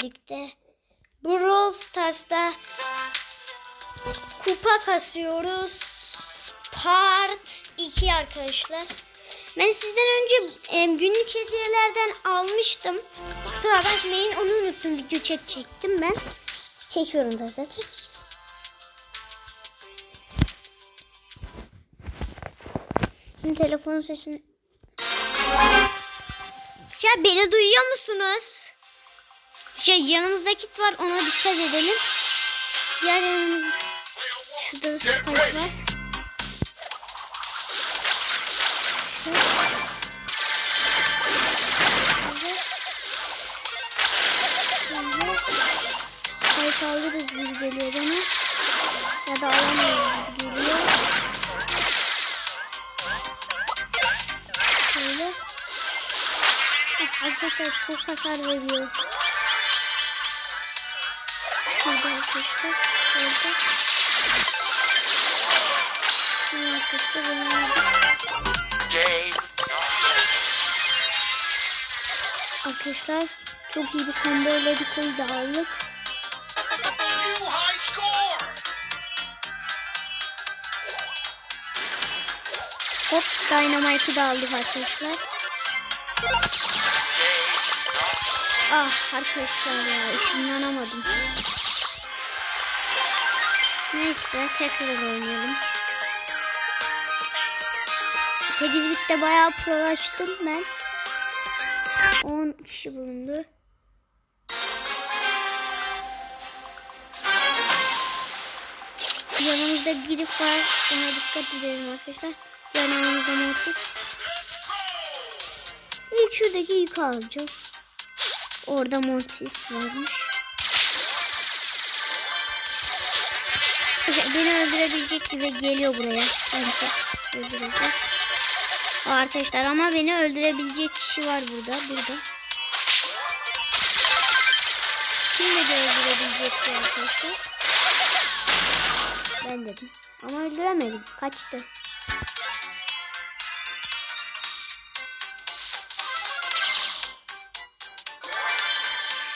birlikte Brawl Stars'ta kupa kasıyoruz. Part 2 arkadaşlar. Ben sizden önce günlük hediyelerden almıştım. Kusura bakmayın onu unuttum. Video çekecektim ben. Çekiyorum da zaten. Şimdi telefon sesini... Ya beni duyuyor musunuz? Şey yanımızda kit var ona dikkat edelim. Diğer yanımız... Şurada da spike var. Spike alırız gibi geliyor bana. Ya da alamayız gibi geliyor. Şöyle. Arkadaşlar çok hasar veriyor. Şurada. Şurada arkadaşlar. Çok iyi bir combo ile bir koyu da aldık. Hop Dynamite'ı da aldık arkadaşlar. Ah arkadaşlar ya ışınlanamadım. Neyse tekrar oynayalım. 8 bitte bayağı prolaştım ben. 10 kişi bulundu. Yanımızda gidip var. Ona dikkat edelim arkadaşlar. Yanımızda Mortis. İlk şuradaki yükü alacağım. Orada Mortis varmış. Beni öldürebilecek gibi geliyor buraya. Sanki öldürecek. Arkadaşlar ama beni öldürebilecek kişi var burada. Burada. Kim de öldürebilecek ki arkadaşlar? Ben dedim. Ama öldüremedim. Kaçtı.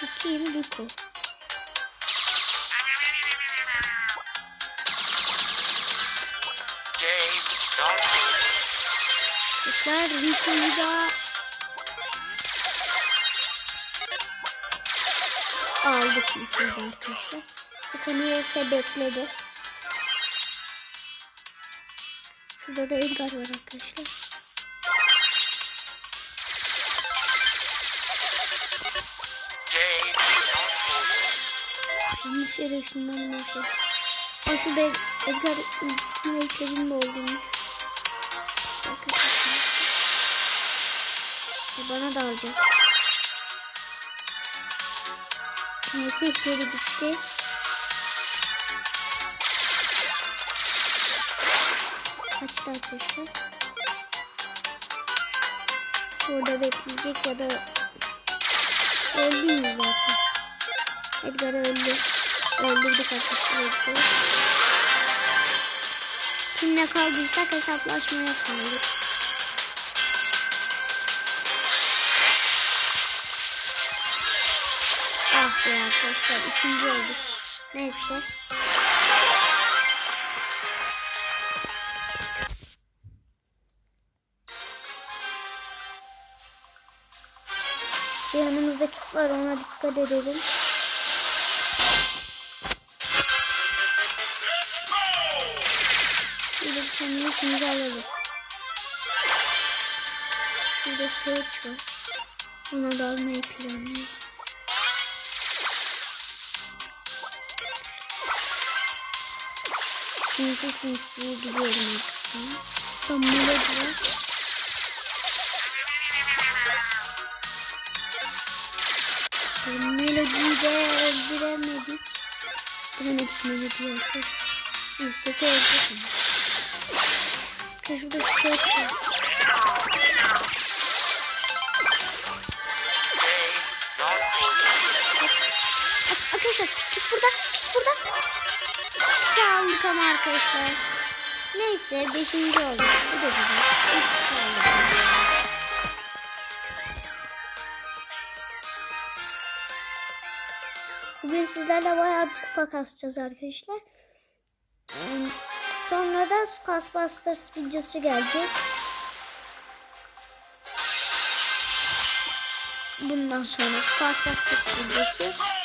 Şu kim? Rico. Arkadaşlar Rico'yu da aldık da arkadaşlar. Rico niyeyse bekledi. Şurada da Edgar var arkadaşlar. Yanlış yere neyse. Aa şurada Edgar ultisini ekledim de olduğumuş. Bana da alacak. Neyse ihtiyarı gitti. Kaçtı arkadaşlar. Orada bekleyecek ya da öldü mü zaten? Edgar öldü. Öldürdük arkadaşlar. Kimle kaldıysak hesaplaşmaya kaldık. Ah be arkadaşlar ikinci olduk. Neyse. Şu yanımızda kit var ona dikkat edelim. Şurada bir tane yakınızı alalım. Şurada search var. Ona da almayı planlıyorum. Sinsi sinsi gidiyorum arkasına. Tam melodi var. Melodiyi de öldüremedik. Öldüremedik melodiyi arkadaşlar. Neyse ki öldürdüm. Şurada search var. Arkadaşlar git buradan git buradan. Kaldık ama arkadaşlar. Neyse beşinci olduk. Bu da güzel. Bugün sizlerle bayağı kupa kasacağız arkadaşlar. Ee, Sonra da Scasbusters videosu gelecek. Bundan sonra Scasbusters videosu.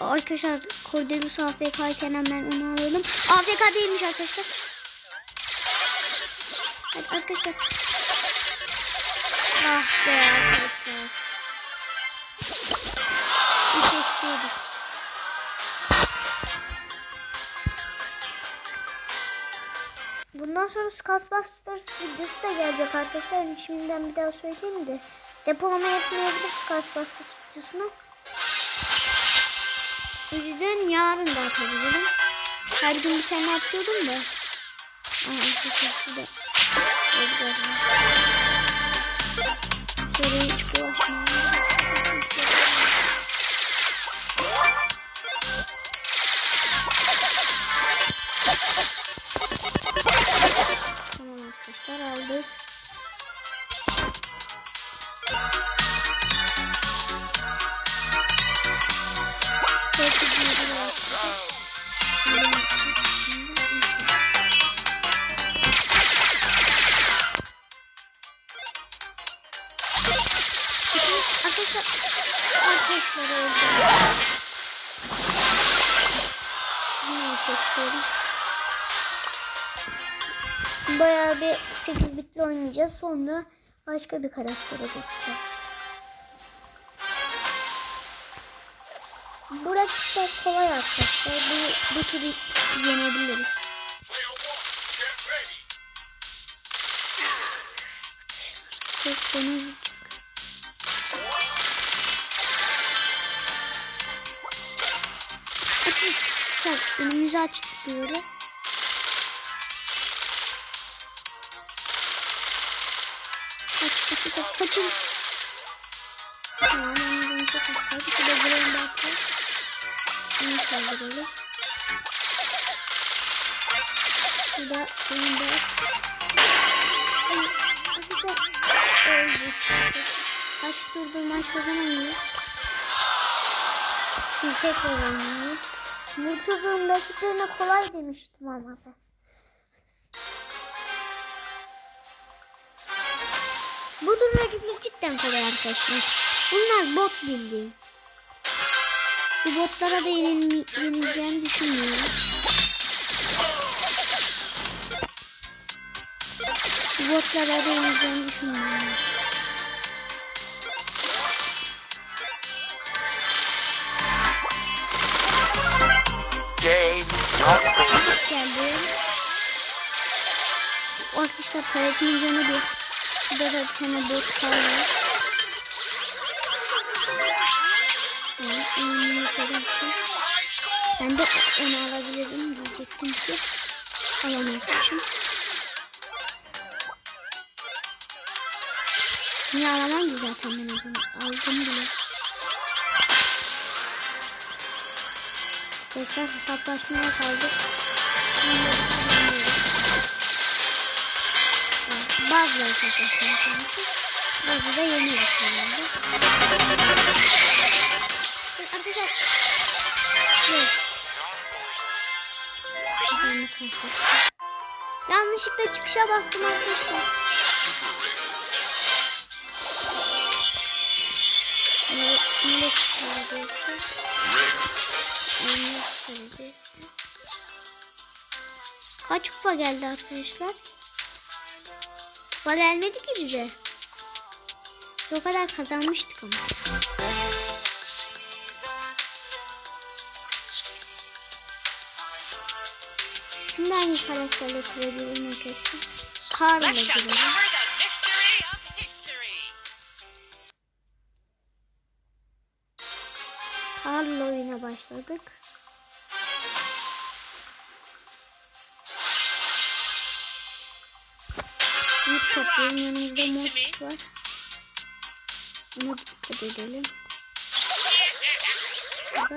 Arkadaşlar Cordelus AFK'yken hemen onu alalım. AFK değilmiş arkadaşlar. Hadi arkadaşlar. Ah be arkadaşlar. Bir eksiydik. Bundan sonra Scasbusters videosu da gelecek arkadaşlar. Şimdiden bir daha söyleyeyim de. Depolama yetmeyebilir Scasbusters videosuna. Yüzden yarın da atabilirim. Her gün bir tane atıyordum da. Aa, arkadaşlar şurada. Şöyle hiç bulaşmayalım. Tamam arkadaşlar aldık. Çekseydim. Bayağı bir 8 bitli oynayacağız. Sonra başka bir karaktere geçeceğiz. Burası da kolay arkadaşlar. Bu, bu yenebiliriz. Player one, Arkadaşlar önümüzü açtı böyle. Kaç kaç kaç kaçın. Tamam ondan çok kaldı. Bir de buraya bakıyor. Bunu saldıralım. Bunu da. Ay, Arkadaşlar öldük. Kaç turdur maç kazanamıyoruz. Tekrar oynayalım. Bu çocuğun rakiplerine kolay demiştim ama ben. Bu tur rakipleri cidden kolay arkadaşlar. Bunlar bot bildiğin. Bu botlara da yenileceğini düşünmüyorum. Bu botlara da yenileceğini düşünmüyorum. Game over. geldi. O arkadaşlar taretinin canı bir. Burada da bir tane. High score. Ben de onu alabilirim diyecektim ki. Alamazmışım. Niye alamam ki zaten ben onu aldım bile. Arkadaşlar hesaplaşmaya kaldık. Bazıları hesaplaşmaya kaldık. Bazı da yeniyoruz herhalde. Arkadaşlar. Yes. Yanlışlıkla çıkışa bastım arkadaşlar. Evet, millet neredeyse. Kaç kupa geldi arkadaşlar? Kupa gelmedi ki bize. O kadar kazanmıştık ama. Şimdi hangi karakterle kurabilirim arkadaşlar? Karl'la Let's başladık. Yük toplayalım. Yanımızda Mortis var. Ona dikkat edelim. Burada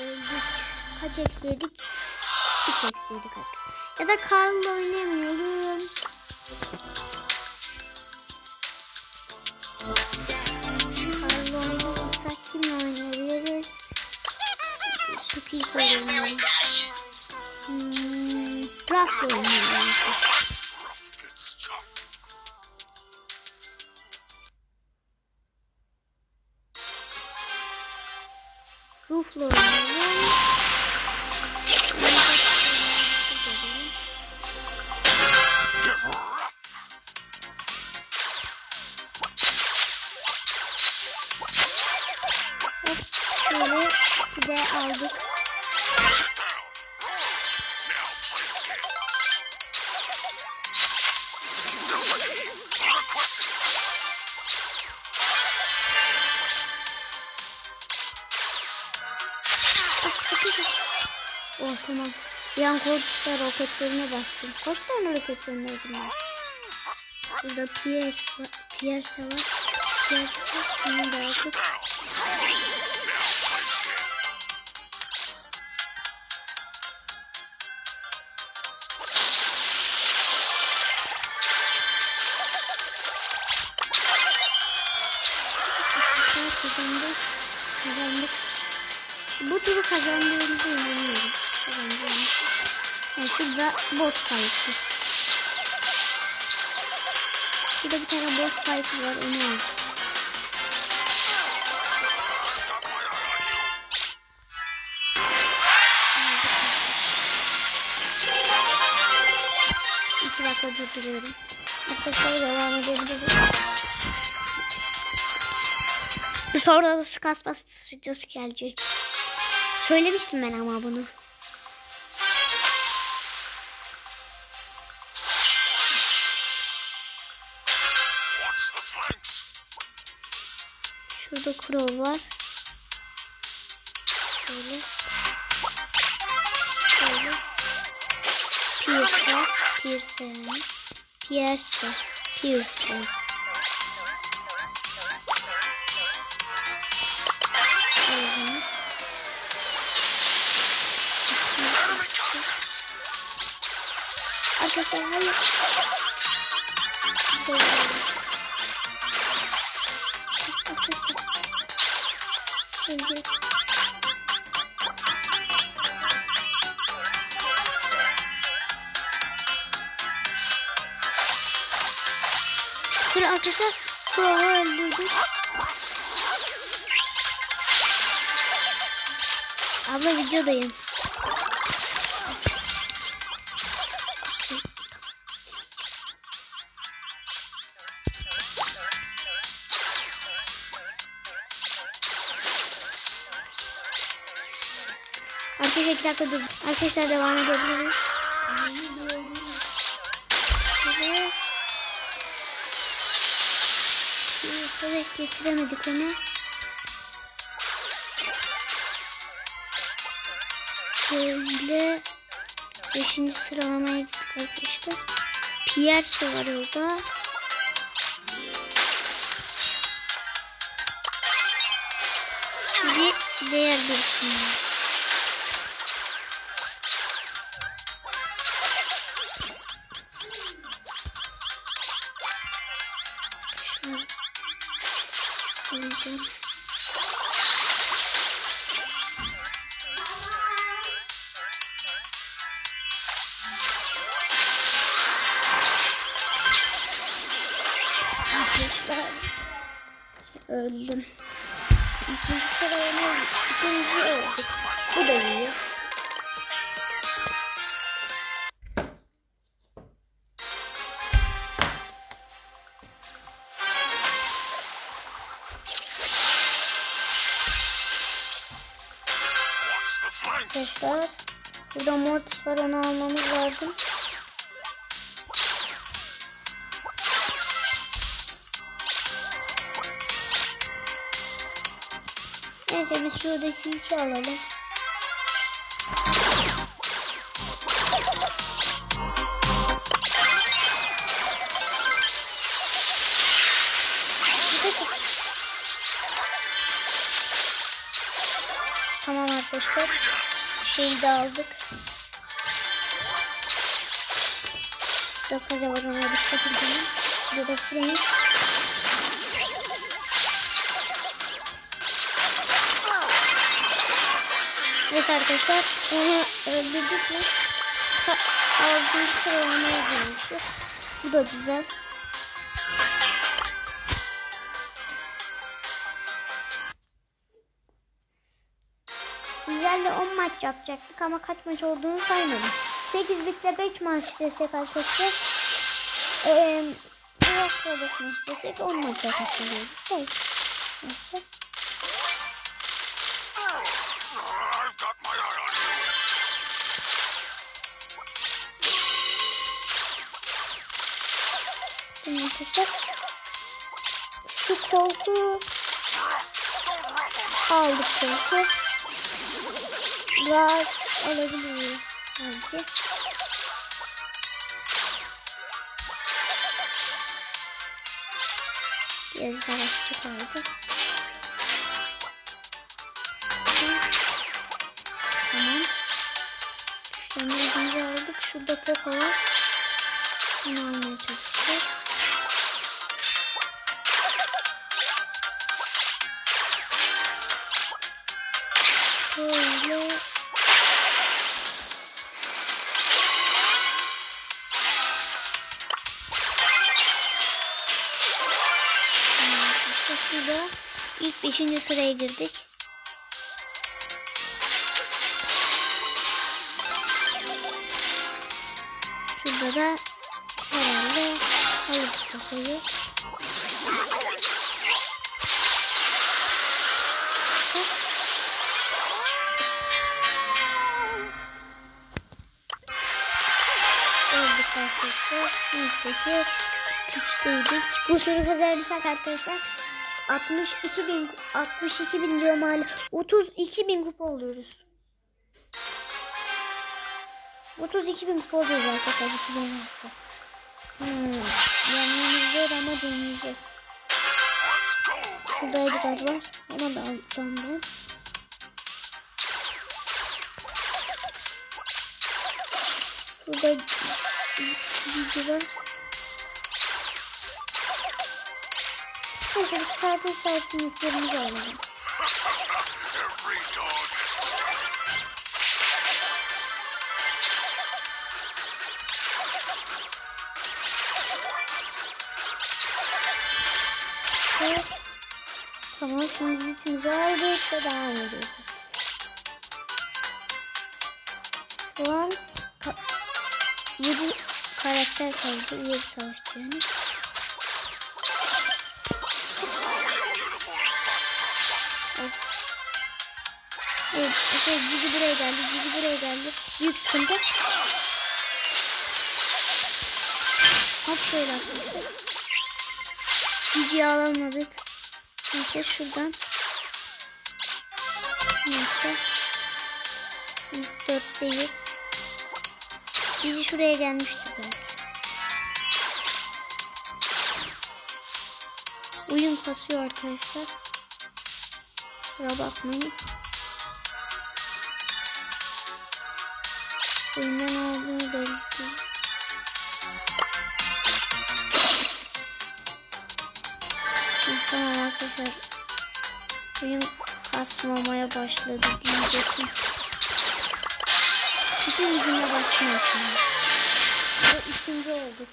öldük. Kaç eksi yedik? 3 eksi yedik. Ya da Karl'la oynayamıyorum. İlk oynayalım. Hmm, şöyle bir de aldık. Oh tamam. Bir an korktukta roketlerine bastım. Kaç tane roket gönderdim ben? Burada Pierre, Pierce var. Pierce, bunu da Sit kazandık. Kazandık. Bu turu kazandığımızı inanıyorum. Kazandığımız. Yani şurada bot fight var. Şurada bir tane bot fight var. Onu aldık. Dakika durduruyorum. Arkadaşlar devam edebiliriz. Sonra da su kasması videosu gelecek. Söylemiştim ben ama bunu. Şurada Crow var. Şöyle. Şöyle. Pierce. Pierce. Pierce. Pierce. Arkadaşlar hayır. Şöyle. Arkadaşlar. Crow'u öldürdük. Abla videodayım. İki dakika dur. Arkadaşlar devam edebiliriz. Şöyle. Getiremedik onu. Şöyle. Beşinci sıralamaya gittik arkadaşlar. Pierce var orada. Bir diğer bir var. Bu da iyi. Arkadaşlar. Burada Mortis var onu almamız lazım. Neyse biz şuradaki yükü alalım. Tamam arkadaşlar. Şeyi de aldık. Burada kaza var ona dikkat edelim. Burada da frame. Neyse arkadaşlar onu öldürdük? Ka- Altıncı sıralamaya gelmişiz. Bu da güzel. Maç yapacaktık ama kaç maç olduğunu saymadım. 8 bitle 5 maç desek arkadaşlar. Eee da 5 maç desek 10 maç yapmış oluyoruz. Hey. Neyse. Şu koltuğu aldık koltuğu. Rahat alabiliyoruz belki. Biraz savaşçı kaldı. Tamam. Ucumuzu aldık. Şurada Poco var. Bunu 5. sıraya girdik. Şurada da herhalde alırız kafayı. Arkadaşlar. Neyse ki güçteydik. Bu soru kazanırsak arkadaşlar 62 bin 62 bin diyorum hala 32 bin kupa oluyoruz. 32 bin kupa oluyoruz arkadaşlar olsa. Hmm. Yenmemiz zor ama deneyeceğiz. Şuradaydı galiba. Ona da alacağım ben. Burada gücü var. Neyse biz sakin sakin yüklerimizi alalım. Evet. Tamam şimdi yükümüzü aldık ve devam ediyoruz. Şu an ka 7 karakter kaldı. 7 savaşçı yani. Buraya geldi, Cici buraya geldi. Büyük sıkıntı. Hop şöyle arkadaşlar. Cici'yi alamadık. Neyse şuradan. Neyse. Dörtteyiz. Cici şuraya gelmişti belki. Oyun kasıyor arkadaşlar. Kusura bakmayın. Oyunda ne olduğunu belli değil. Tamam arkadaşlar. Oyun kasmamaya başladı diyecektim. Bütün gücüne basmıyor şimdi. Ve ikinci olduk.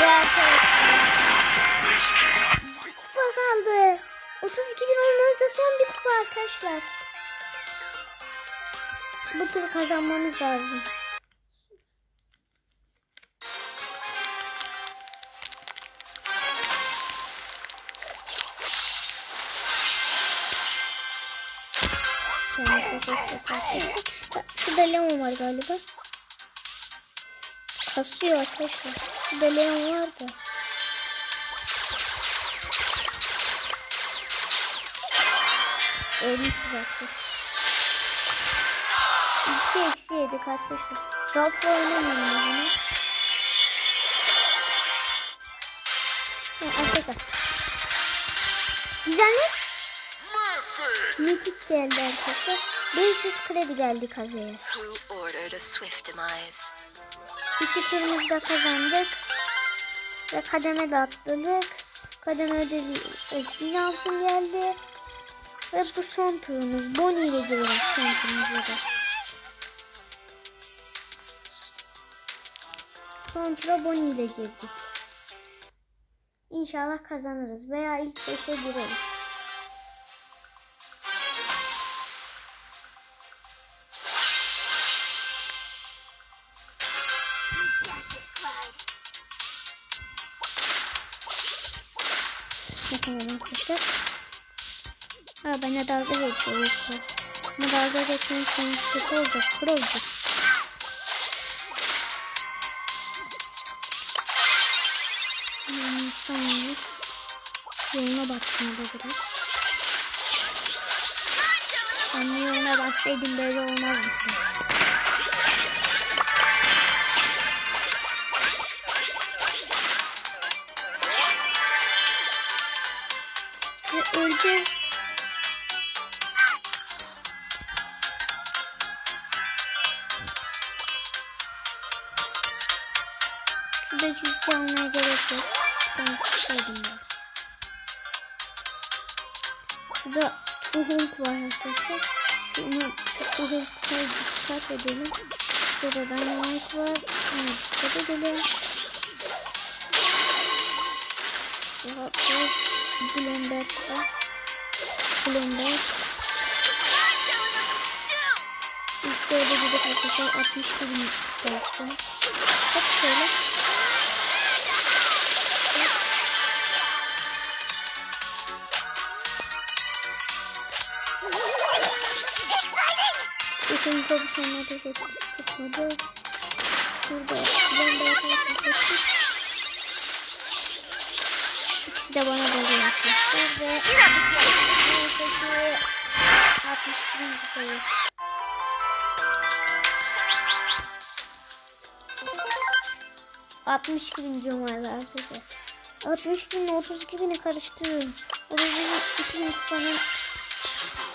Ve arkadaşlar kupa kaldı. 32 bin olmazsa son bir kupa arkadaşlar. Bu tur kazanmamız lazım. Şurada Leon var galiba. Kasıyor arkadaşlar. Şurada Leon var da. Ölmüşüz arkadaşlar. 2 eksi yedik arkadaşlar. Ralph oynamıyorum. Ha, arkadaşlar. Güzel mi? Mitik geldi arkadaşlar. 500 kredi geldi kazaya. İki turumuzu da kazandık. Ve kademe de atladık. Kademe ödeli 1000 altın geldi. Ve bu son turumuz. Bonnie ile girelim son turumuza da. Son tura Bonnie ile girdik. İnşallah kazanırız veya ilk 5'e gireriz. Bakalım arkadaşlar. Ha bana dalga geçiyor yoksa. Ama dalga geçmezseniz kötü olacak. Kır olacak. Yani saniye. Yoluna baksın da biraz. De yoluna baksaydım böyle olmazdı. Öleceğiz. Şurada yüzde almaya gerek yok. Ben tutsaydım ben. Şurada Tuhunk var arkadaşlar. Şunu, şu Tuhunk'a dikkat edelim. Şurada Dynamite var. Ona dikkat edelim. Şurada Blender var. Blender. İlk dörde gidip arkadaşlar 60 bin çalıştım. Hop şöyle. İkinci bir tane ateş ettik. Tutmadı. Şurada Blender ateş ettik. İkisi de bana böyle arkadaşlar ve neyse ki 60 bin kupayız. Altmış birinci umarlı arkadaşlar. 60 bin 32 bini karıştırıyorum. O yüzden 2000 kupanın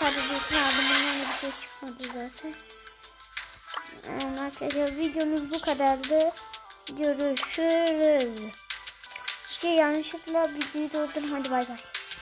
patates aldım. Bir şey çıkmadı zaten. Ee, Arkadaşlar videomuz bu kadardı. Görüşürüz. Şey yanlışlıkla videoyu durdurdum. Hadi bay bay.